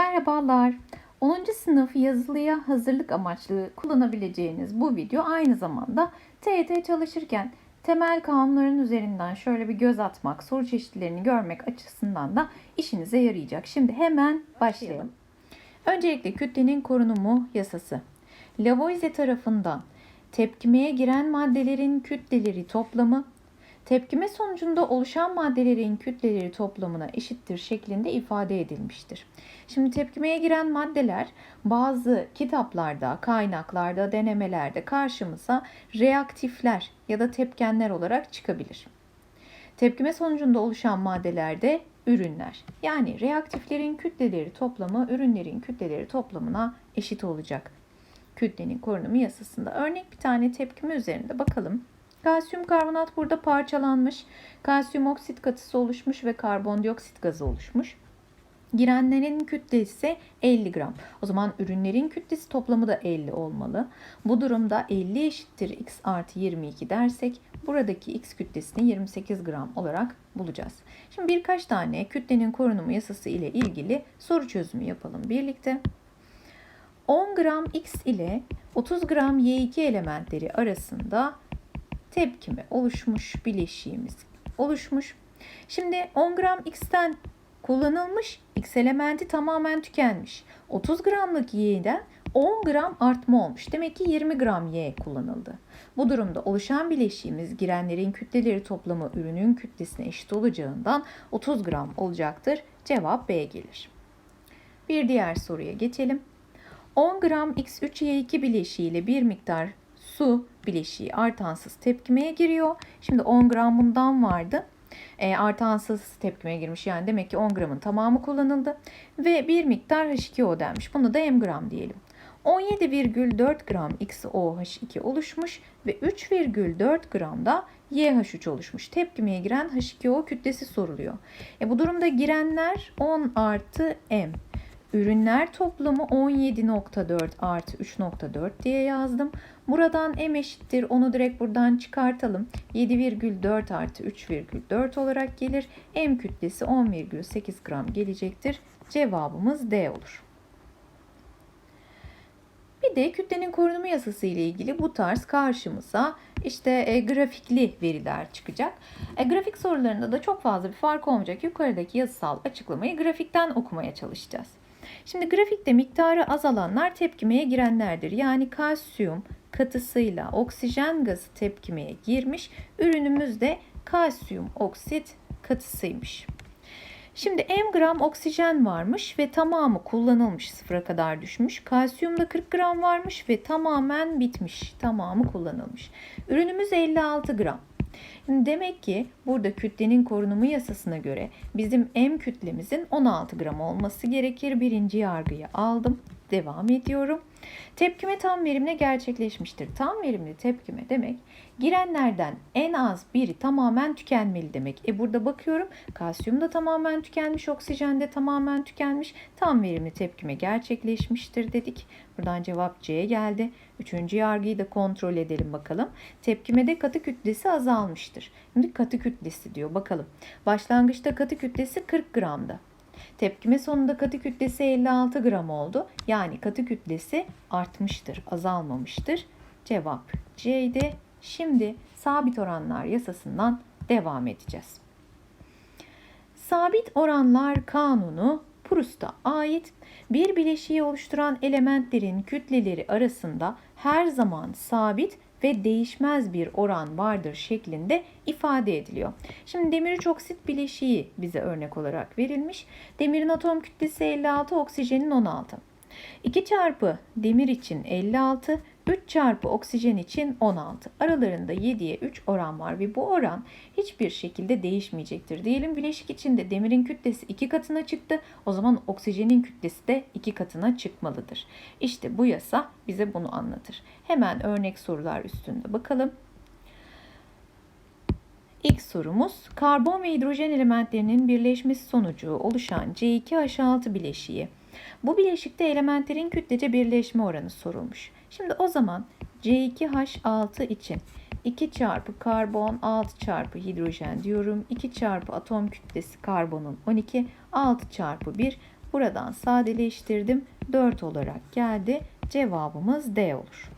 Merhabalar. 10. sınıf yazılıya hazırlık amaçlı kullanabileceğiniz bu video aynı zamanda TYT çalışırken temel kanunların üzerinden şöyle bir göz atmak, soru çeşitlerini görmek açısından da işinize yarayacak. Şimdi hemen başlayalım. Öncelikle kütlenin korunumu yasası. Lavoisier tarafından tepkimeye giren maddelerin kütleleri toplamı tepkime sonucunda oluşan maddelerin kütleleri toplamına eşittir şeklinde ifade edilmiştir. Şimdi tepkimeye giren maddeler bazı kitaplarda, kaynaklarda, denemelerde karşımıza reaktifler ya da tepkenler olarak çıkabilir. Tepkime sonucunda oluşan maddelerde ürünler. Yani reaktiflerin kütleleri toplamı ürünlerin kütleleri toplamına eşit olacak. Kütlenin korunumu yasasında. Örnek bir tane tepkime üzerinde bakalım. Kalsiyum karbonat burada parçalanmış. Kalsiyum oksit katısı oluşmuş ve karbondioksit gazı oluşmuş. Girenlerin kütlesi 50 gram. O zaman ürünlerin kütlesi toplamı da 50 olmalı. Bu durumda 50 eşittir x artı 22 dersek buradaki x kütlesini 28 gram olarak bulacağız. Şimdi birkaç tane kütlenin korunumu yasası ile ilgili soru çözümü yapalım birlikte. 10 gram x ile 30 gram y2 elementleri arasında tepkime oluşmuş bileşiğimiz oluşmuş. Şimdi 10 gram x'ten kullanılmış x elementi tamamen tükenmiş. 30 gramlık y'den 10 gram artma olmuş. Demek ki 20 gram y kullanıldı. Bu durumda oluşan bileşiğimiz girenlerin kütleleri toplamı ürünün kütlesine eşit olacağından 30 gram olacaktır. Cevap B gelir. Bir diğer soruya geçelim. 10 gram X3Y2 bileşiğiyle bir miktar su bileşiği artansız tepkimeye giriyor. Şimdi 10 gram bundan vardı. E, artansız tepkimeye girmiş. Yani demek ki 10 gramın tamamı kullanıldı. Ve bir miktar H2O denmiş. Bunu da M gram diyelim. 17,4 gram XOH2 oluşmuş ve 3,4 gram da YH3 oluşmuş. Tepkimeye giren H2O kütlesi soruluyor. E bu durumda girenler 10 artı M. Ürünler toplamı 17.4 artı 3.4 diye yazdım. Buradan m eşittir. Onu direkt buradan çıkartalım. 7,4 artı 3,4 olarak gelir. M kütlesi 10,8 gram gelecektir. Cevabımız D olur. Bir de kütlenin korunumu yasası ile ilgili bu tarz karşımıza işte e, grafikli veriler çıkacak. E, grafik sorularında da çok fazla bir fark olmayacak. Yukarıdaki yazısal açıklamayı grafikten okumaya çalışacağız. Şimdi grafikte miktarı azalanlar tepkimeye girenlerdir. Yani kalsiyum katısıyla oksijen gazı tepkimeye girmiş. Ürünümüz de kalsiyum oksit katısıymış. Şimdi m gram oksijen varmış ve tamamı kullanılmış sıfıra kadar düşmüş. Kalsiyumda 40 gram varmış ve tamamen bitmiş. Tamamı kullanılmış. Ürünümüz 56 gram. Demek ki burada kütlenin korunumu yasasına göre bizim M kütlemizin 16 gram olması gerekir. Birinci yargıyı aldım. Devam ediyorum. Tepkime tam verimle gerçekleşmiştir. Tam verimli tepkime demek girenlerden en az biri tamamen tükenmeli demek. E burada bakıyorum kalsiyum da tamamen tükenmiş, oksijen de tamamen tükenmiş. Tam verimli tepkime gerçekleşmiştir dedik. Buradan cevap C geldi. Üçüncü yargıyı da kontrol edelim bakalım. Tepkimede katı kütlesi azalmıştır. Şimdi katı kütlesi diyor bakalım. Başlangıçta katı kütlesi 40 gramdı. Tepkime sonunda katı kütlesi 56 gram oldu. Yani katı kütlesi artmıştır, azalmamıştır. Cevap C'ydi. Şimdi sabit oranlar yasasından devam edeceğiz. Sabit oranlar kanunu Proust'a ait bir bileşiği oluşturan elementlerin kütleleri arasında her zaman sabit ve değişmez bir oran vardır şeklinde ifade ediliyor. Şimdi demir 3 oksit bileşiği bize örnek olarak verilmiş. Demirin atom kütlesi 56, oksijenin 16. 2 çarpı demir için 56, 3 çarpı oksijen için 16. Aralarında 7'ye 3 oran var ve bu oran hiçbir şekilde değişmeyecektir. Diyelim bileşik içinde demirin kütlesi 2 katına çıktı. O zaman oksijenin kütlesi de 2 katına çıkmalıdır. İşte bu yasa bize bunu anlatır. Hemen örnek sorular üstünde bakalım. İlk sorumuz karbon ve hidrojen elementlerinin birleşmesi sonucu oluşan C2H6 bileşiği. Bu bileşikte elementlerin kütlece birleşme oranı sorulmuş. Şimdi o zaman C2H6 için 2 çarpı karbon 6 çarpı hidrojen diyorum. 2 çarpı atom kütlesi karbonun 12 6 çarpı 1 Buradan sadeleştirdim. 4 olarak geldi. Cevabımız D olur.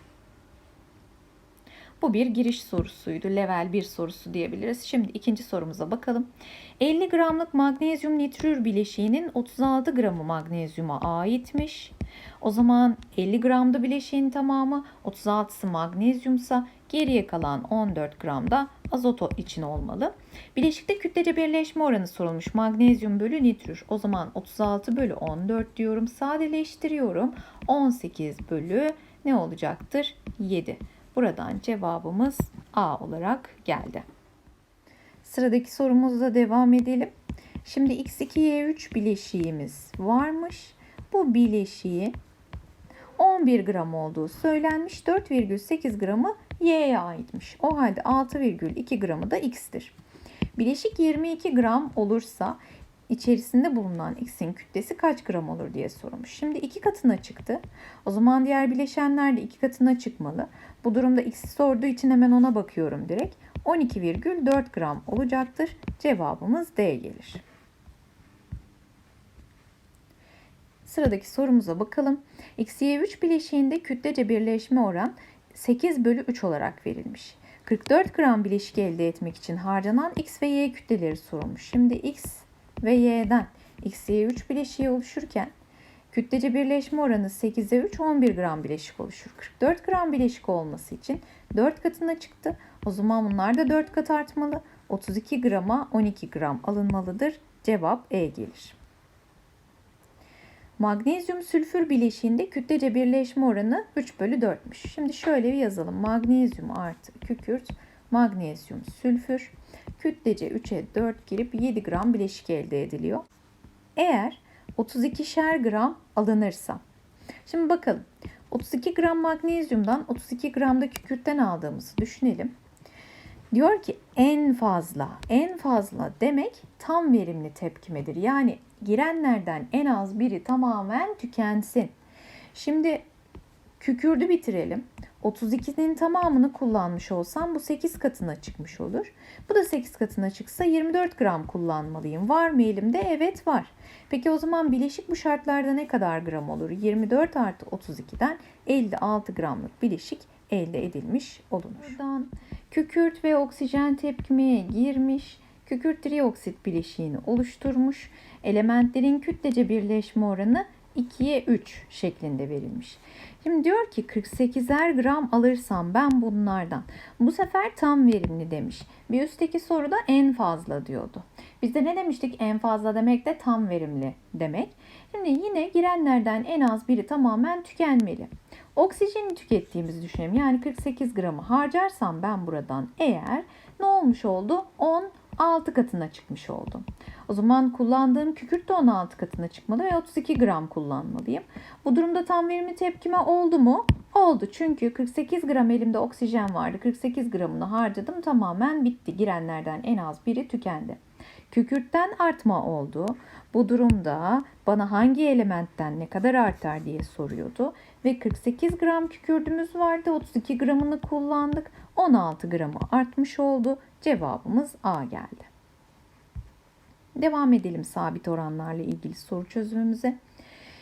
Bu bir giriş sorusuydu. Level 1 sorusu diyebiliriz. Şimdi ikinci sorumuza bakalım. 50 gramlık magnezyum nitrür bileşiğinin 36 gramı magnezyuma aitmiş. O zaman 50 gramda bileşiğin tamamı 36'sı magnezyumsa geriye kalan 14 gram da azot için olmalı. Bileşikte kütlece birleşme oranı sorulmuş. Magnezyum bölü nitrür. O zaman 36 bölü 14 diyorum. Sadeleştiriyorum. 18 bölü ne olacaktır? 7. Buradan cevabımız A olarak geldi. Sıradaki sorumuzla devam edelim. Şimdi X2Y3 bileşiğimiz varmış. Bu bileşiği 11 gram olduğu söylenmiş. 4,8 gramı Y'ye aitmiş. O halde 6,2 gramı da X'tir. Bileşik 22 gram olursa içerisinde bulunan X'in kütlesi kaç gram olur diye sorulmuş. Şimdi iki katına çıktı. O zaman diğer bileşenler de iki katına çıkmalı. Bu durumda X'i sorduğu için hemen ona bakıyorum direkt. 12,4 gram olacaktır. Cevabımız D gelir. Sıradaki sorumuza bakalım. XY3 bileşiğinde kütlece birleşme oran 8 bölü 3 olarak verilmiş. 44 gram bileşik elde etmek için harcanan X ve Y kütleleri sorulmuş. Şimdi X ve Y'den XY3 bileşiği oluşurken kütlece birleşme oranı 8'e 3 11 gram bileşik oluşur. 44 gram bileşik olması için 4 katına çıktı. O zaman bunlar da 4 kat artmalı. 32 grama 12 gram alınmalıdır. Cevap E gelir. Magnezyum sülfür bileşiğinde kütlece birleşme oranı 3 bölü 4'müş. Şimdi şöyle bir yazalım. Magnezyum artı kükürt, magnezyum sülfür. Kütlece 3'e 4 girip 7 gram bileşik elde ediliyor. Eğer 32'şer gram alınırsa. Şimdi bakalım. 32 gram magnezyumdan 32 gram da kükürtten aldığımızı düşünelim. Diyor ki en fazla, en fazla demek tam verimli tepkimedir. Yani girenlerden en az biri tamamen tükensin. Şimdi kükürdü bitirelim. 32'nin tamamını kullanmış olsam bu 8 katına çıkmış olur. Bu da 8 katına çıksa 24 gram kullanmalıyım. Var mı elimde? Evet var. Peki o zaman bileşik bu şartlarda ne kadar gram olur? 24 artı 32'den 56 gramlık bileşik elde edilmiş olunur. Buradan kükürt ve oksijen tepkimeye girmiş. Kükürt trioksit bileşiğini oluşturmuş. Elementlerin kütlece birleşme oranı 2'ye 3 şeklinde verilmiş. Şimdi diyor ki 48'er gram alırsam ben bunlardan. Bu sefer tam verimli demiş. Bir üstteki soruda en fazla diyordu. Biz de ne demiştik? En fazla demek de tam verimli demek. Şimdi yine girenlerden en az biri tamamen tükenmeli. Oksijeni tükettiğimizi düşünelim. Yani 48 gramı harcarsam ben buradan eğer ne olmuş oldu? 10 6 katına çıkmış oldum. O zaman kullandığım kükürt de 16 katına çıkmalı ve 32 gram kullanmalıyım. Bu durumda tam verimli tepkime oldu mu? Oldu çünkü 48 gram elimde oksijen vardı. 48 gramını harcadım tamamen bitti. Girenlerden en az biri tükendi. Kükürtten artma oldu. Bu durumda bana hangi elementten ne kadar artar diye soruyordu. Ve 48 gram kükürdümüz vardı. 32 gramını kullandık. 16 gramı artmış oldu. Cevabımız A geldi. Devam edelim sabit oranlarla ilgili soru çözümümüze.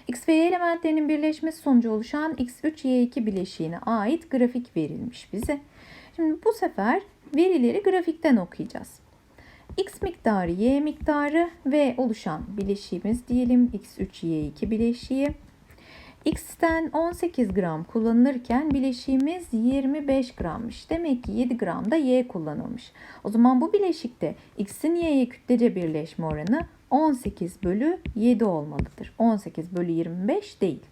X ve Y elementlerinin birleşmesi sonucu oluşan X3Y2 bileşiğine ait grafik verilmiş bize. Şimdi bu sefer verileri grafikten okuyacağız. X miktarı, Y miktarı ve oluşan bileşiğimiz diyelim X3Y2 bileşiği. X'ten 18 gram kullanılırken bileşiğimiz 25 grammış. Demek ki 7 gram da Y kullanılmış. O zaman bu bileşikte X'in Y'ye kütlece birleşme oranı 18 bölü 7 olmalıdır. 18 bölü 25 değil.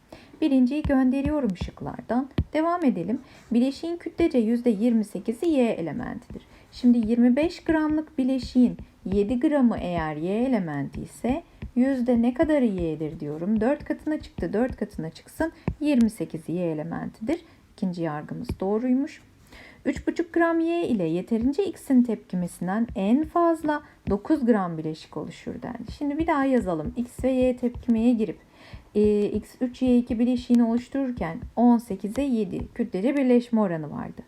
Birinciyi gönderiyorum şıklardan. Devam edelim. Bileşiğin kütlece %28'i Y elementidir. Şimdi 25 gramlık bileşiğin 7 gramı eğer Y elementi ise yüzde ne kadarı y'dir diyorum. 4 katına çıktı. 4 katına çıksın. 28 y elementidir. İkinci yargımız doğruymuş. 3,5 gram y ile yeterince x'in tepkimesinden en fazla 9 gram bileşik oluşur dendi. Şimdi bir daha yazalım. x ve y tepkimeye girip e, x3 y2 bileşiğini oluştururken 18'e 7 kütlece birleşme oranı vardı.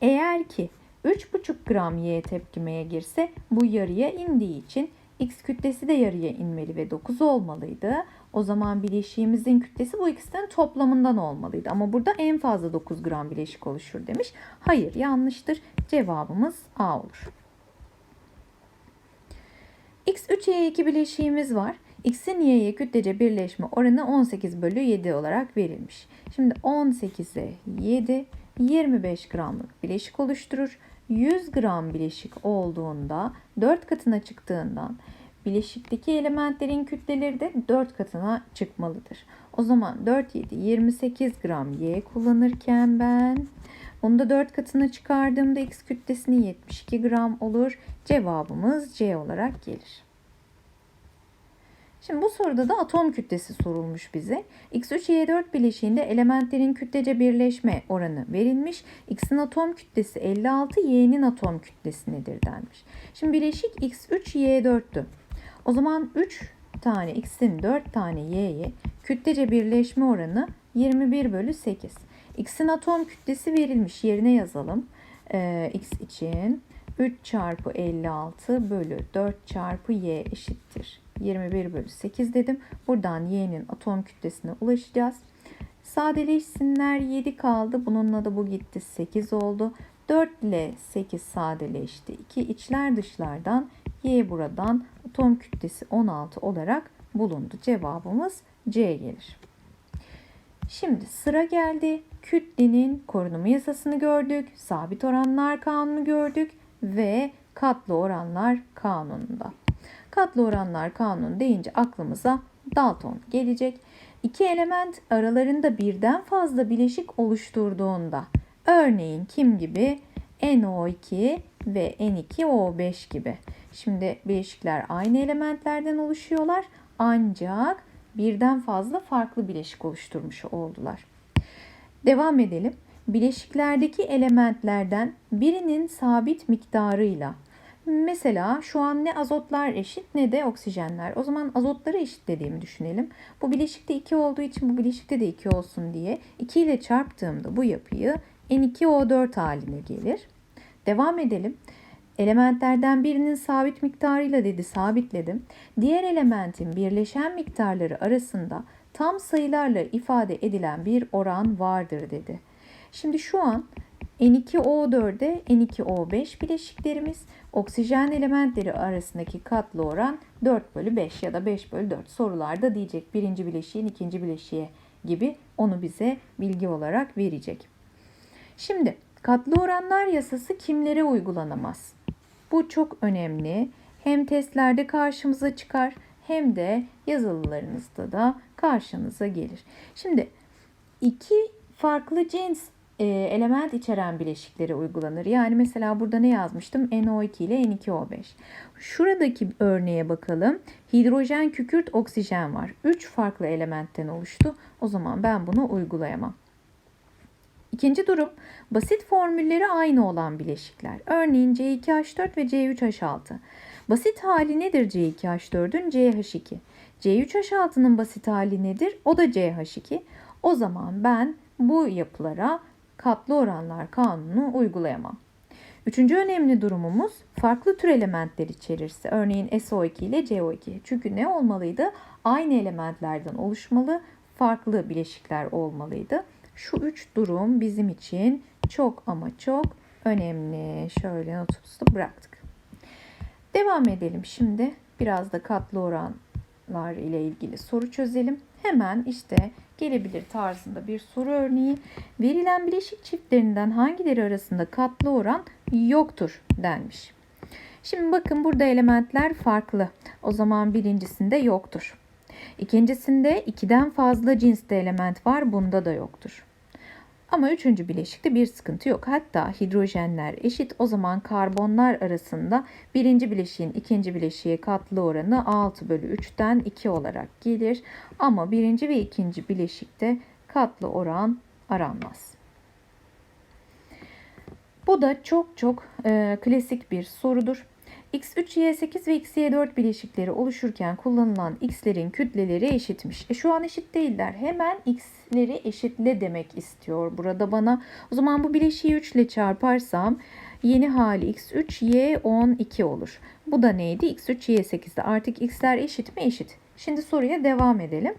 Eğer ki 3,5 gram y tepkimeye girse bu yarıya indiği için X kütlesi de yarıya inmeli ve 9 olmalıydı. O zaman bileşiğimizin kütlesi bu ikisinin toplamından olmalıydı. Ama burada en fazla 9 gram bileşik oluşur demiş. Hayır yanlıştır. Cevabımız A olur. X3Y2 bileşiğimiz var. X'in Y'ye kütlece birleşme oranı 18 bölü 7 olarak verilmiş. Şimdi 18'e 7 25 gramlık bileşik oluşturur. 100 gram bileşik olduğunda 4 katına çıktığından bileşikteki elementlerin kütleleri de 4 katına çıkmalıdır. O zaman 4 7 28 gram Y kullanırken ben onu da 4 katına çıkardığımda X kütlesini 72 gram olur. Cevabımız C olarak gelir. Şimdi bu soruda da atom kütlesi sorulmuş bize. X3Y4 bileşiğinde elementlerin kütlece birleşme oranı verilmiş. X'in atom kütlesi 56, Y'nin atom kütlesi nedir denmiş. Şimdi bileşik X3Y4'tü. O zaman 3 tane X'in 4 tane Y'ye kütlece birleşme oranı 21 bölü 8. X'in atom kütlesi verilmiş. Yerine yazalım. Ee, X için 3 çarpı 56 bölü 4 çarpı Y eşittir. 21 bölü 8 dedim. Buradan Y'nin atom kütlesine ulaşacağız. Sadeleşsinler 7 kaldı. Bununla da bu gitti 8 oldu. 4 ile 8 sadeleşti. 2 içler dışlardan Y buradan atom kütlesi 16 olarak bulundu. Cevabımız C gelir. Şimdi sıra geldi. Kütlenin korunumu yasasını gördük. Sabit oranlar kanunu gördük ve katlı oranlar kanununda. Katlı oranlar kanunu deyince aklımıza Dalton gelecek. İki element aralarında birden fazla bileşik oluşturduğunda örneğin kim gibi NO2 ve N2O5 gibi. Şimdi bileşikler aynı elementlerden oluşuyorlar ancak birden fazla farklı bileşik oluşturmuş oldular. Devam edelim. Bileşiklerdeki elementlerden birinin sabit miktarıyla Mesela şu an ne azotlar eşit ne de oksijenler. O zaman azotları eşitlediğimi düşünelim. Bu bileşikte 2 olduğu için bu bileşikte de 2 olsun diye 2 ile çarptığımda bu yapıyı N2O4 haline gelir. Devam edelim. Elementlerden birinin sabit miktarıyla dedi sabitledim. Diğer elementin birleşen miktarları arasında tam sayılarla ifade edilen bir oran vardır dedi. Şimdi şu an N2O4'e N2O5 bileşiklerimiz oksijen elementleri arasındaki katlı oran 4 bölü 5 ya da 5 bölü 4 sorularda diyecek birinci bileşiğin ikinci bileşiğe gibi onu bize bilgi olarak verecek. Şimdi katlı oranlar yasası kimlere uygulanamaz? Bu çok önemli. Hem testlerde karşımıza çıkar hem de yazılılarınızda da karşınıza gelir. Şimdi iki farklı cins e, element içeren bileşikleri uygulanır. Yani mesela burada ne yazmıştım? NO2 ile N2O5. Şuradaki örneğe bakalım. Hidrojen, kükürt, oksijen var. 3 farklı elementten oluştu. O zaman ben bunu uygulayamam. İkinci durum basit formülleri aynı olan bileşikler. Örneğin C2H4 ve C3H6. Basit hali nedir C2H4'ün? CH2. C3H6'nın basit hali nedir? O da CH2. O zaman ben bu yapılara katlı oranlar kanunu uygulayamam. Üçüncü önemli durumumuz farklı tür elementler içerirse. Örneğin SO2 ile CO2. Çünkü ne olmalıydı? Aynı elementlerden oluşmalı, farklı bileşikler olmalıydı. Şu üç durum bizim için çok ama çok önemli. Şöyle notumuzu bıraktık. Devam edelim şimdi. Biraz da katlı oranlar ile ilgili soru çözelim. Hemen işte gelebilir tarzında bir soru örneği. Verilen bileşik çiftlerinden hangileri arasında katlı oran yoktur denmiş. Şimdi bakın burada elementler farklı. O zaman birincisinde yoktur. İkincisinde ikiden fazla cinste element var. Bunda da yoktur. Ama üçüncü bileşikte bir sıkıntı yok. Hatta hidrojenler eşit. O zaman karbonlar arasında birinci bileşiğin ikinci bileşiğe katlı oranı 6 bölü 3'ten 2 olarak gelir. Ama birinci ve ikinci bileşikte katlı oran aranmaz. Bu da çok çok e, klasik bir sorudur. X3Y8 ve XY4 bileşikleri oluşurken kullanılan X'lerin kütleleri eşitmiş. E şu an eşit değiller. Hemen X'leri eşitle demek istiyor burada bana. O zaman bu bileşiği 3 ile çarparsam Yeni hali x3 y12 olur. Bu da neydi? x3 y8'de. Artık x'ler eşit mi? Eşit. Şimdi soruya devam edelim.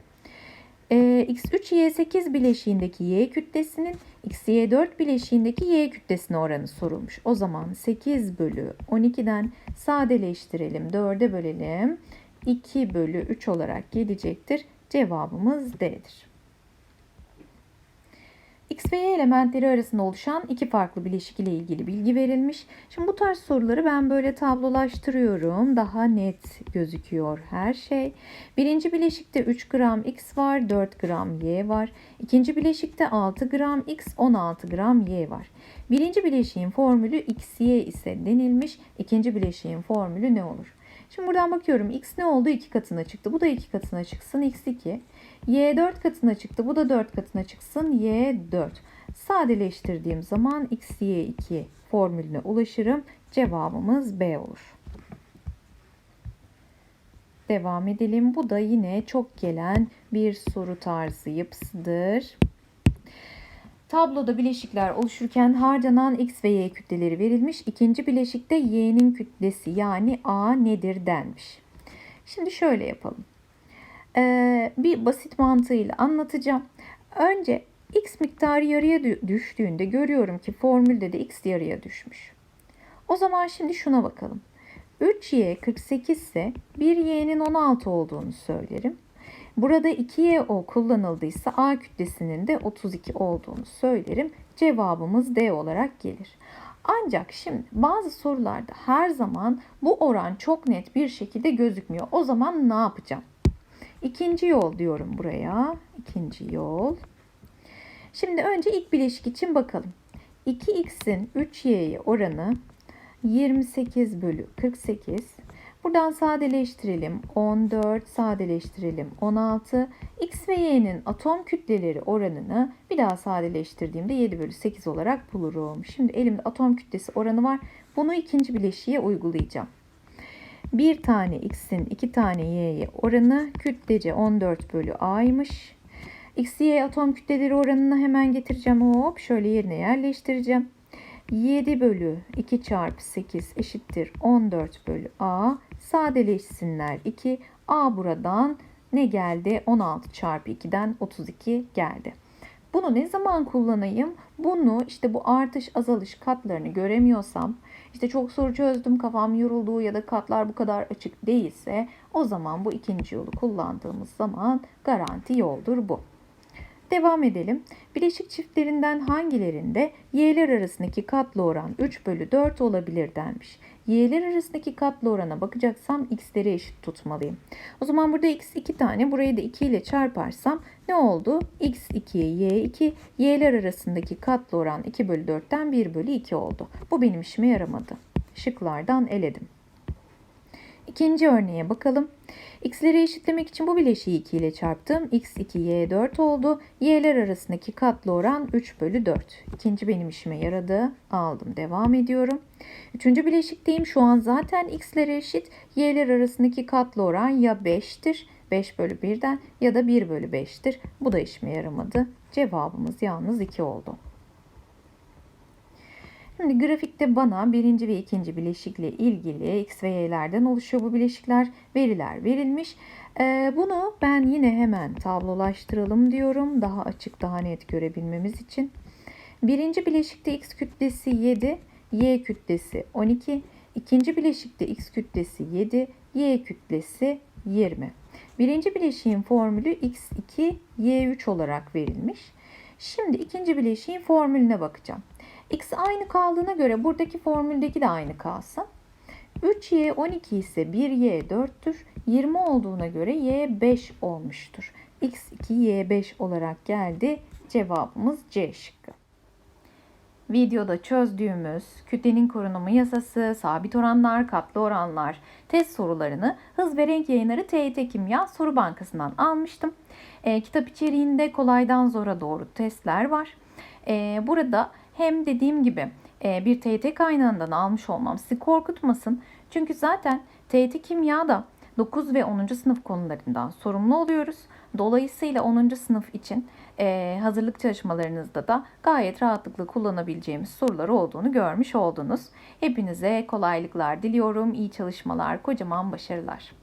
Ee, x3 y8 bileşiğindeki y kütlesinin x y4 bileşiğindeki y kütlesine oranı sorulmuş. O zaman 8 bölü 12'den sadeleştirelim. 4'e bölelim. 2 bölü 3 olarak gelecektir. Cevabımız D'dir. X ve Y elementleri arasında oluşan iki farklı bileşik ile ilgili bilgi verilmiş. Şimdi bu tarz soruları ben böyle tablolaştırıyorum. Daha net gözüküyor her şey. Birinci bileşikte 3 gram X var, 4 gram Y var. İkinci bileşikte 6 gram X, 16 gram Y var. Birinci bileşiğin formülü XY ise denilmiş. İkinci bileşiğin formülü ne olur? Şimdi buradan bakıyorum x ne oldu? 2 katına çıktı. Bu da 2 katına çıksın. x2. Y 4 katına çıktı. Bu da 4 katına çıksın. y 4. Sadeleştirdiğim zaman x y2 formülüne ulaşırım. Cevabımız B olur. Devam edelim. Bu da yine çok gelen bir soru tarzı yapısıdır. Tabloda bileşikler oluşurken harcanan x ve y kütleleri verilmiş. İkinci bileşikte y'nin kütlesi yani a nedir denmiş. Şimdi şöyle yapalım. Ee, bir basit mantığıyla anlatacağım. Önce x miktarı yarıya düştüğünde görüyorum ki formülde de x yarıya düşmüş. O zaman şimdi şuna bakalım. 3y 48 ise 1y'nin 16 olduğunu söylerim. Burada 2'ye o kullanıldıysa A kütlesinin de 32 olduğunu söylerim. Cevabımız D olarak gelir. Ancak şimdi bazı sorularda her zaman bu oran çok net bir şekilde gözükmüyor. O zaman ne yapacağım? İkinci yol diyorum buraya. İkinci yol. Şimdi önce ilk bileşik için bakalım. 2x'in 3y'ye oranı 28 bölü 48 Buradan sadeleştirelim. 14 sadeleştirelim. 16. X ve Y'nin atom kütleleri oranını bir daha sadeleştirdiğimde 7 bölü 8 olarak bulurum. Şimdi elimde atom kütlesi oranı var. Bunu ikinci bileşiğe uygulayacağım. Bir tane X'in iki tane Y'ye oranı kütlece 14 bölü A'ymış. X, Y atom kütleleri oranını hemen getireceğim. Hop şöyle yerine yerleştireceğim. 7 bölü 2 çarpı 8 eşittir 14 bölü A. Sadeleşsinler 2. A buradan ne geldi? 16 çarpı 2'den 32 geldi. Bunu ne zaman kullanayım? Bunu işte bu artış azalış katlarını göremiyorsam, işte çok soru çözdüm kafam yoruldu ya da katlar bu kadar açık değilse o zaman bu ikinci yolu kullandığımız zaman garanti yoldur bu. Devam edelim. Bileşik çiftlerinden hangilerinde y'ler arasındaki katlı oran 3 bölü 4 olabilir denmiş. Y'ler arasındaki katlı orana bakacaksam x'leri eşit tutmalıyım. O zaman burada x 2 tane burayı da 2 ile çarparsam ne oldu? x 2'ye y 2 y'ler arasındaki katlı oran 2 bölü 4'ten 1 bölü 2 oldu. Bu benim işime yaramadı. Şıklardan eledim. İkinci örneğe bakalım. X'leri eşitlemek için bu bileşiği 2 ile çarptım. X2 Y4 oldu. Y'ler arasındaki katlı oran 3 bölü 4. İkinci benim işime yaradı. Aldım. Devam ediyorum. Üçüncü bileşikteyim. Şu an zaten X'ler eşit. Y'ler arasındaki katlı oran ya 5'tir. 5 bölü 1'den ya da 1 bölü 5'tir. Bu da işime yaramadı. Cevabımız yalnız 2 oldu. Şimdi grafikte bana birinci ve ikinci bileşikle ilgili x ve y'lerden oluşuyor bu bileşikler. Veriler verilmiş. Ee, bunu ben yine hemen tablolaştıralım diyorum. Daha açık, daha net görebilmemiz için. Birinci bileşikte x kütlesi 7, y kütlesi 12. İkinci bileşikte x kütlesi 7, y kütlesi 20. Birinci bileşiğin formülü x2, y3 olarak verilmiş. Şimdi ikinci bileşiğin formülüne bakacağım. X aynı kaldığına göre buradaki formüldeki de aynı kalsın. 3y 12 ise 1y 4'tür. 20 olduğuna göre y 5 olmuştur. x 2 y 5 olarak geldi. Cevabımız C şıkkı. Videoda çözdüğümüz kütlenin korunumu yasası, sabit oranlar, katlı oranlar test sorularını Hız ve Renk Yayınları TYT Kimya Soru Bankası'ndan almıştım. E, kitap içeriğinde kolaydan zora doğru testler var. E, burada hem dediğim gibi e, bir TYT kaynağından almış olmam sizi korkutmasın. Çünkü zaten TYT kimya da 9 ve 10. sınıf konularından sorumlu oluyoruz. Dolayısıyla 10. sınıf için e, hazırlık çalışmalarınızda da gayet rahatlıkla kullanabileceğimiz sorular olduğunu görmüş oldunuz. Hepinize kolaylıklar diliyorum, iyi çalışmalar, kocaman başarılar.